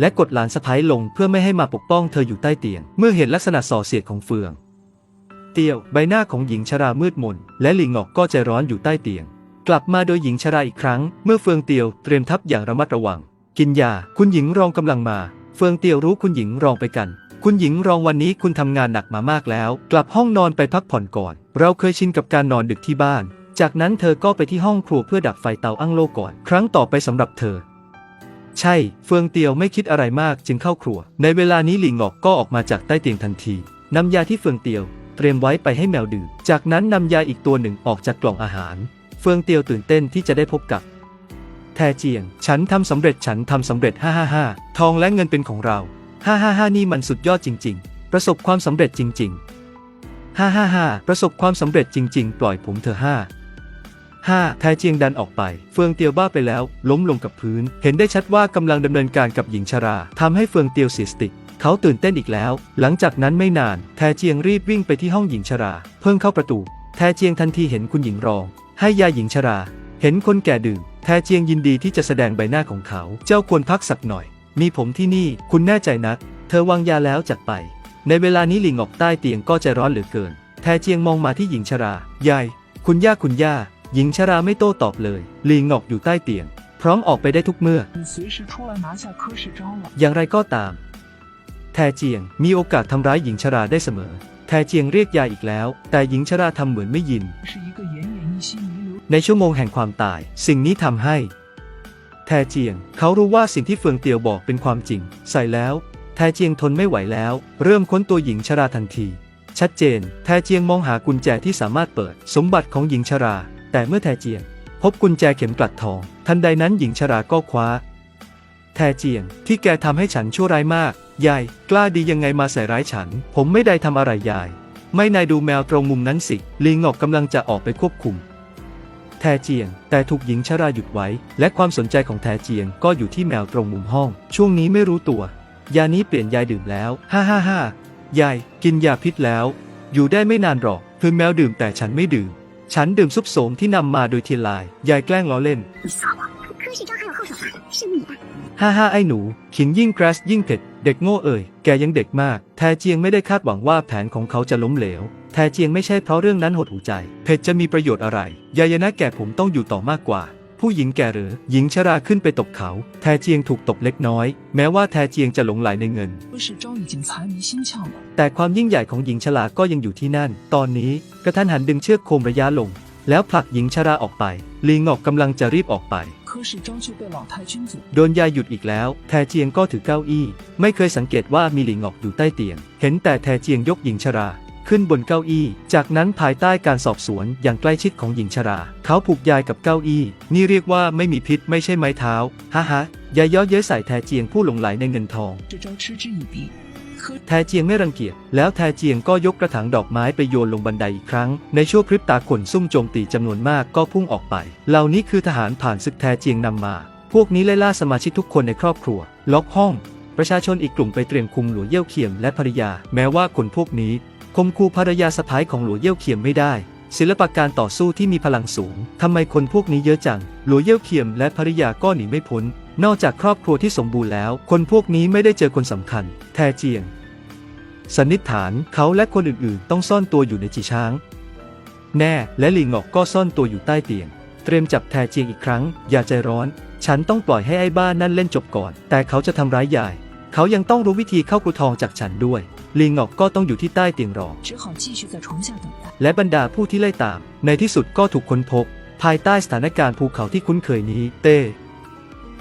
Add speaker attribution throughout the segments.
Speaker 1: และกดหลานสะพ้ายลงเพื่อไม่ให้มาปกป้องเธออยู่ใต้เตียง เมื่อเห็นลักษณะส่อเสียดของเฟือง เตียวใบหน้าของหญิงชรามืดมน และหลิงออกก็ใจร้อนอยู่ใต้เตียง กลับมาโดยหญิงชราอีกครั้ง เมื่อเฟืองเตียวเตรียมทับอย่างระมัดระวัง กินยา คุณหญิงรองกำลังมา เฟืองเตียวรู้คุณหญิงรองไปกัน คุณหญิงรองวันนี้คุณทำงานหนักมามากแล้ว กลับห้องนอนไปพักผ่อนก่อน เราเคยชินกับการนอนดึกที่บ้าน จากนั้นเธอก็ไปที่ห้องครัวเพื่อดับไฟเตาอั้งโลก่อน ครั้งต่อไปสำหรับเธอ ใช่ เฟืองเตียวไม่คิดอะไรมากจึงเข้าครัว ในเวลานี้หลิงออกก็ออกมาจากใต้เตียงทันทีนำยาที่เฟืองเตียว เตรียมไว้ไปให้แมวดื่ม จากนั้นนำยาอีกตัวหนึ่งออกจากกล่องอาหาร เฟืองเตียวตื่นเต้นที่จะได้พบกับ แทเจียง ฉันทำสำเร็จฉันทำสำเร็จ555ทองและเงินเป็นของเรา555นี่มันสุดยอดจริง ๆ ประสบความสำเร็จจริงๆ555ประสบความสำเร็จจริง ๆ ปล่อยผมเถอะห้า ห้าแทเจียงดันออกไป เฟืองเตียวบ้าไปแล้ว ล้มลงกับพื้น เห็นได้ชัดว่ากำลังดำเนินการกับหญิงชราทำให้เฟืองเตียวเสียสติเขาตื่นเต้นอีกแล้ว หลังจากนั้นไม่นาน แทเจียงรีบวิ่งไปที่ห้องหญิงชรา เพิ่งเข้าประตู แทเจียงทันทีเห็นคุณหญิงรอง ให้ยาหญิงชรา เห็นคนแก่ดื่ม แทเจียงยินดีที่จะแสดงใบหน้าของเขา เจ้าควรพักสักหน่อย มีผมที่นี่ คุณแน่ใจนัก เธอวางยาแล้วจากไป ในเวลานี้หลิงออกใต้เตียงก็ใจร้อนเหลือเกิน แทเจียงมองมาที่หญิงชรา ยาย คุณย่าคุณย่า หญิงชราไม่โต้ตอบเลยลีงอกอยู่ใต้เตียง พร้อมออกไปได้ทุกเมื่อ อย่างไรก็ตาม แทเจียงมีโอกาสทำร้ายหญิงชราได้เสมอ แทเจียงเรียกยายอีกแล้ว แต่หญิงชราทำเหมือนไม่ยิน ในชั่วโมงแห่งความตาย สิ่งนี้ทำให้ แทเจียงเขารู้ว่าสิ่งที่เฟืองเตียวบอกเป็นความจริง ใส่แล้ว แทเจียงทนไม่ไหวแล้ว เริ่มค้นตัวหญิงชราทันที ชัดเจน แทเจียงมองหากุญแจที่สามารถเปิด สมบัติของหญิงชรา แต่เมื่อแทเจียง พบกุญแจเข็มกลัดทอง ทันใดนั้นหญิงชราก็คว้า แทเจียง ที่แกทำให้ฉันชั่วร้ายมาก ยาย กล้าดียังไงมาใส่ร้ายฉัน ผมไม่ได้ทำอะไรยาย ไม่นายดูแมวตรงมุมนั้นสิ ลิงออกกำลังจะออกไปควบคุม แทเจียง แต่ถูกหญิงชราหยุดไว้ และความสนใจของแทเจียงก็อยู่ที่แมวตรงมุมห้อง ช่วงนี้ไม่รู้ตัวยานี้เปลี่ยนยายดื่มแล้ว ฮ่าฮ่าฮ่ายาย กินยาพิษแล้ว อยู่ได้ไม่นานหรอก คือแมวดื่มแต่ฉันไม่ดื่ม ฉันดื่มซุปโสมที่นำมาโดยทีลาย ยายแกล้งล้อเล่นฮ่าฮ่าไอ้หนู ขิงยิ่งแกรสยิ่งเผ็ด เด็กโง่เอ่ย แกยังเด็กมาก แทเจียงไม่ได้คาดหวังว่าแผนของเขาจะล้มเหลว แทเจียงไม่ใช่เพราะเรื่องนั้นหดหูใจ เผ็ดจะมีประโยชน์อะไร ยายนะแก่ผมต้องอยู่ต่อมากกว่า ผู้หญิงแก่หรือ หญิงชราขึ้นไปตกเขา แทเจียงถูกตกเล็กน้อย แม้ว่าแทเจียงจะหลงไหลในเงิน แต่ความยิ่งใหญ่ของหญิงชราก็ยังอยู่ที่นั่น ตอนนี้กระทันหันดึงเชือกโคมระยะลง แล้วผลักหญิงชราออกไป ลีงอกกำลังจะรีบออกไปโดนยายหยุดอีกแล้ว แทเจียงก็ถือเก้าอี้ ไม่เคยสังเกตว่ามีหลิงออกอยู่ใต้เตียง เห็นแต่แทเจียงยกหญิงชรา ขึ้นบนเก้าอี้ จากนั้นภายใต้การสอบสวนอย่างใกล้ชิดของหญิงชรา เขาผูกยายกับเก้าอี้ นี่เรียกว่าไม่มีพิษไม่ใช่ไม้เท้าฮ่าฮ่ายายย่อเย้ยใส่แทเจียงผู้หลงไหลในเงินทองแทเจียงไม่รังเกียจ แล้วแทเจียงก็ยกกระถางดอกไม้ไปโยนลงบันไดอีกครั้ง ในช่วงพริบตาขนซุ่มโจมตีจำนวนมากก็พุ่งออกไป เหล่านี้คือทหารผ่านศึกแทเจียงนำมา พวกนี้ไล่ล่าสมาชิกทุกคนในครอบครัว ล็อกห้อง ประชาชนอีกกลุ่มไปเตรียมคุมหลัวเยี่ยวเขียมและภริยา แม้ว่าคนพวกนี้ คมคูภรรยาสะพ้ายของหลัวเย่ยวเขียมไม่ได้ ศิลปะการต่อสู้ที่มีพลังสูงทำไมคนพวกนี้เยอะจัง หลัวเย่ยวเขียมและภริยาก็หนีไม่พ้น นอกจากครอบครัวที่สมบูรณ์แล้ว คนพวกนี้ไม่ได้เจอคนสำคัญ แทเจียง สันนิษฐานเขาและคนอื่นๆ ต้องซ่อนตัวอยู่ในจีช้าง แน่และหลีงอกก็ซ่อนตัวอยู่ใต้เตียง เตรียมจับแทเจียงอีกครั้ง อย่าใจร้อน ฉันต้องปล่อยให้ไอ้บ้านนั่นเล่นจบก่อน แต่เขาจะทำร้ายยาย เขายังต้องรู้วิธีเข้ากรุทองจากฉันด้วย ลิงงอกก็ต้องอยู่ที่ใต้เตียงรอ
Speaker 2: ง
Speaker 1: และบรรดาผู้ที่ไล่ตาม ในที่สุดก็ถูกค้นพบ ภายใต้สถานการณ์ภูเขาที่คุ้นเคยนี้ เต้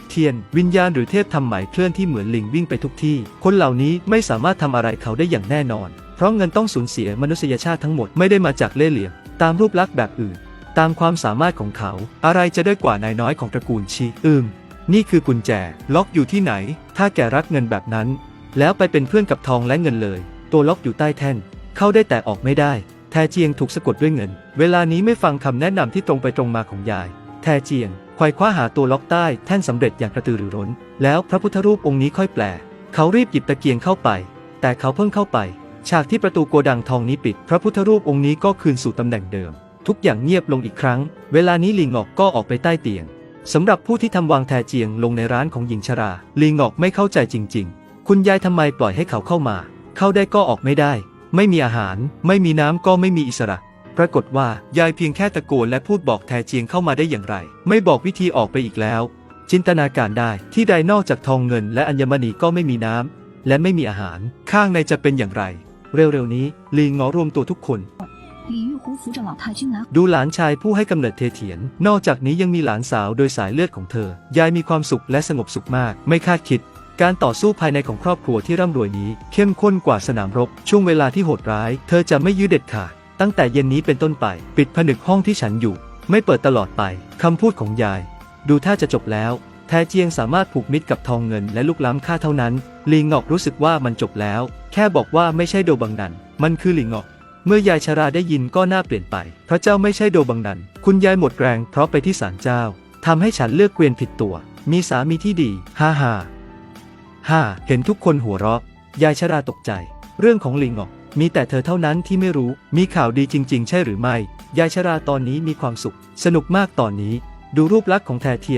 Speaker 1: เทียน วิญญาณหรือเทพทำหมายเคลื่อนที่เหมือนลิงวิ่งไปทุกที่ คนเหล่านี้ไม่สามารถทำอะไรเขาได้อย่างแน่นอน เพราะเงินต้องสูญเสียมนุษยชาติทั้งหมดไม่ได้มาจากเล่เหลี่ยม ตามรูปลักษณ์แบบอื่น ตามความสามารถของเขา อะไรจะได้กว่านายน้อยของตระกูลชีอืม นี่คือกุญแจ ล็อกอยู่ที่ไหน ถ้าแกรักเงินแบบนั้น แล้วไปเป็นเพื่อนกับทองและเงินเลย ตัวล็อกอยู่ใต้แท่น เข้าได้แต่ออกไม่ได้ แทเจียงถูกสะกดด้วยเงิน เวลานี้ไม่ฟังคำแนะนำที่ตรงไปตรงมาของยาย แทเจียงควายคว้าหาตัวล็อกใต้แท่นสำเร็จอย่างกระตือรือร้น แล้วพระพุทธรูปองค์นี้ค่อยแปล เขารีบหยิบตะเกียงเข้าไป แต่เขาเพิ่งเข้าไป ฉากที่ประตูโกดังทองนี้ปิด พระพุทธรูปองค์นี้ก็คืนสู่ตำแหน่งเดิม ทุกอย่างเงียบลงอีกครั้ง เวลานี้ลิงออกก็ออกไปใต้เตียง สำหรับผู้ที่ทำวางแทเจียงลงในร้านของหญิงชรา ลีงอกไม่เข้าใจจริง ๆ คุณยายทำไมปล่อยให้เขาเข้ามา เข้าได้ก็ออกไม่ได้ ไม่มีอาหาร ไม่มีน้ำก็ไม่มีอิสระ ปรากฏว่ายายเพียงแค่ตะโกนและพูดบอกแทเจียงเข้ามาได้อย่างไร ไม่บอกวิธีออกไปอีกแล้ว จินตนาการได้ที่ใดนอกจากทองเงิน และอัญมณีก็ไม่มีน้ำและไม่มีอาหาร ข้างในจะเป็นอย่างไร เร็วๆนี้ลีงอรวมตัวทุกคน
Speaker 3: 李玉湖扶着老太君拿
Speaker 1: ดูหลานชายผู้ให้กำเนิดเทเถียน นอกจากนี้ยังมีหลานสาวโดยสายเลือดของเธอ ยายมีความสุขและสงบสุขมาก ไม่คาดคิด การต่อสู้ภายในของครอบครัวที่ร่ำรวยนี้ เข้มข้นกว่าสนามรบ ช่วงเวลาที่โหดร้าย เธอจะไม่ยื้อเด็ดขาด ตั้งแต่เย็นนี้เป็นต้นไป ปิดผนึกห้องที่ฉันอยู่ ไม่เปิดตลอดไป คำพูดของยาย ดูท่าจะจบแล้ว แทเจียงสามารถผูกมิตรกับทองเงินและลูกล้ำค่าเท่านั้น ลีงอกรู้สึกว่ามันจบแล้ว แค่บอกว่าไม่ใช่โดบังนัน มันคือลีงอก เมื่อยายชราได้ยินก็น่าเปลี่ยนไปพระเจ้าไม่ใช่โดบังนัน คุณยายหมดแรงเพราะไปที่ศาลเจ้าทำให้ฉันเลือกเกวียนผิดตัว มีสามีที่ดี ฮ่าฮ่าฮ่าเห็นทุกคนหัวเราะ ยายชราตกใจ เรื่องของลิงออกมีแต่เธอเท่านั้นที่ไม่รู้ มีข่าวดีจริง ๆ ใช่หรือไม่ ยายชราตอนนี้มีความสุข สนุกมากตอนนี้ ดูรูปลักษณ์ของแทเทียน